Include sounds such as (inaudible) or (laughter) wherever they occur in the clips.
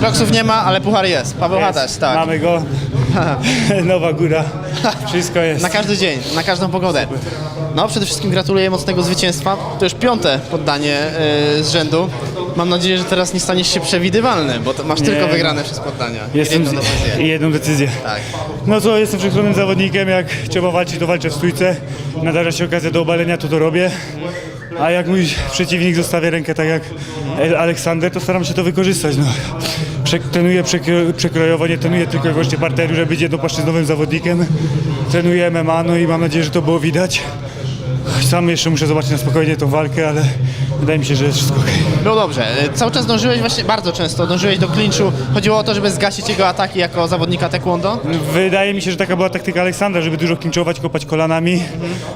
Kroksów nie ma, ale puchar jest. Paweł Hataś, tak. Mamy go. (laughs) Nowa góra. Wszystko jest. Na każdy dzień, na każdą pogodę. No, przede wszystkim gratuluję mocnego zwycięstwa. To już piąte poddanie yy, z rzędu. Mam nadzieję, że teraz nie staniesz się przewidywalny, bo masz tylko wygrane przez poddania. Jestem Jedną decyzję. jedną decyzję. Tak. No co, jestem przekonanym zawodnikiem, jak trzeba walczyć, to walczę w stójce. Nadarza się okazja do obalenia, to to robię. A jak mój przeciwnik zostawia rękę tak jak Aleksander, to staram się to wykorzystać. No. Trenuję przekro- przekrojowo, nie trenuję tylko i wyłącznie parteru, żeby być jednopłaszczyznowym zawodnikiem. Trenuję MMA, no i mam nadzieję, że to było widać. Sam jeszcze muszę zobaczyć na spokojnie tą walkę, ale wydaje mi się, że jest wszystko okej. Było dobrze. Y, Cały czas dążyłeś właśnie, bardzo często dążyłeś do klinczu. Chodziło o to, żeby zgasić jego ataki jako zawodnika taekwondo. Wydaje mi się, że taka była taktyka Aleksandra, żeby dużo klinczować, kopać kolanami,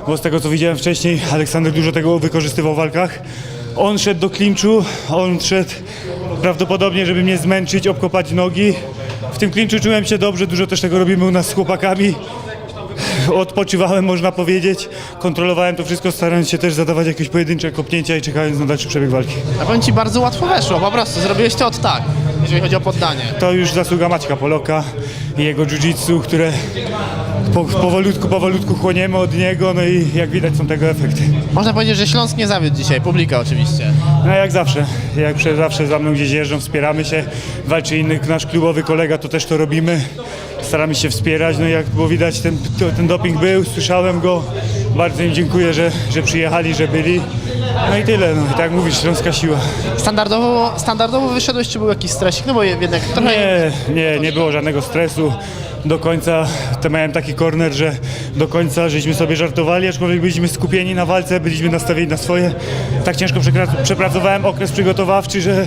bo z tego co widziałem wcześniej, Aleksander dużo tego wykorzystywał w walkach. On szedł do klinczu, on szedł prawdopodobnie, żeby mnie zmęczyć, obkopać nogi. W tym klinczu czułem się dobrze, dużo też tego robimy u nas z chłopakami. Odpoczywałem, można powiedzieć. Kontrolowałem to wszystko, starając się też zadawać jakieś pojedyncze kopnięcia i czekając na dalszy przebieg walki. A powiem Ci, bardzo łatwo weszło, po prostu. Zrobiłeś to od tak, jeżeli chodzi o poddanie. To już zasługa Maćka Poloka i jego jiu-jitsu, które po, powolutku, powolutku chłoniemy od niego, no i jak widać są tego efekty. Można powiedzieć, że Śląsk nie zawiódł dzisiaj, publika oczywiście. No jak zawsze, jak zawsze za mną gdzieś jeżdżą, wspieramy się, walczy inny nasz klubowy kolega, to też to robimy. Staramy się wspierać, no jak było widać ten, ten doping był, słyszałem go, bardzo im dziękuję, że, że przyjechali, że byli. No i tyle, no i tak jak mówisz, śląska siła. Standardowo, standardowo wyszedłeś, czy był jakiś stresik? No bo jednak trochę... Nie, nie, nie było żadnego stresu. Do końca to miałem taki korner, że do końca żeśmy sobie żartowali, aczkolwiek byliśmy skupieni na walce, byliśmy nastawieni na swoje. Tak ciężko przekra- przepracowałem okres przygotowawczy, że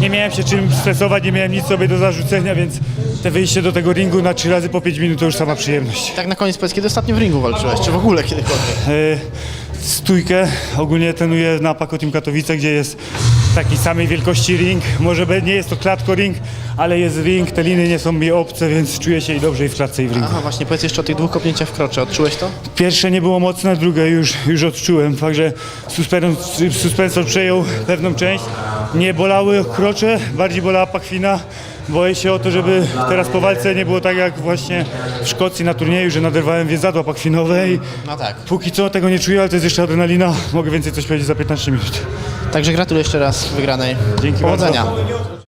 nie miałem się czym stresować, nie miałem nic sobie do zarzucenia, więc te wyjście do tego ringu na trzy razy po pięć minut to już sama przyjemność. Tak na koniec powiedz, kiedy ostatnio w ringu walczyłeś, czy w ogóle kiedykolwiek? E, Stójkę ogólnie trenuję na Pakotim Katowice, gdzie jest takiej samej wielkości ring. Może be- nie jest to klatko ring, ale jest ring, te liny nie są mi obce, więc czuję się i dobrze i w klatce i w ringu. Aha, właśnie, powiedz jeszcze o tych dwóch kopnięciach w krocze. Odczułeś to? Pierwsze nie było mocne, drugie już, już odczułem. Także suspensor, suspensor przejął pewną część. Nie bolały krocze, bardziej bolała pachwina. Boję się o to, żeby teraz po walce nie było tak jak właśnie w Szkocji na turnieju, że naderwałem więzadła pachwinowe i No tak. póki co tego nie czuję, ale to jest jeszcze adrenalina. Mogę więcej coś powiedzieć za 15 minut. Także gratuluję jeszcze raz wygranej. Dzięki Powodzenia. bardzo.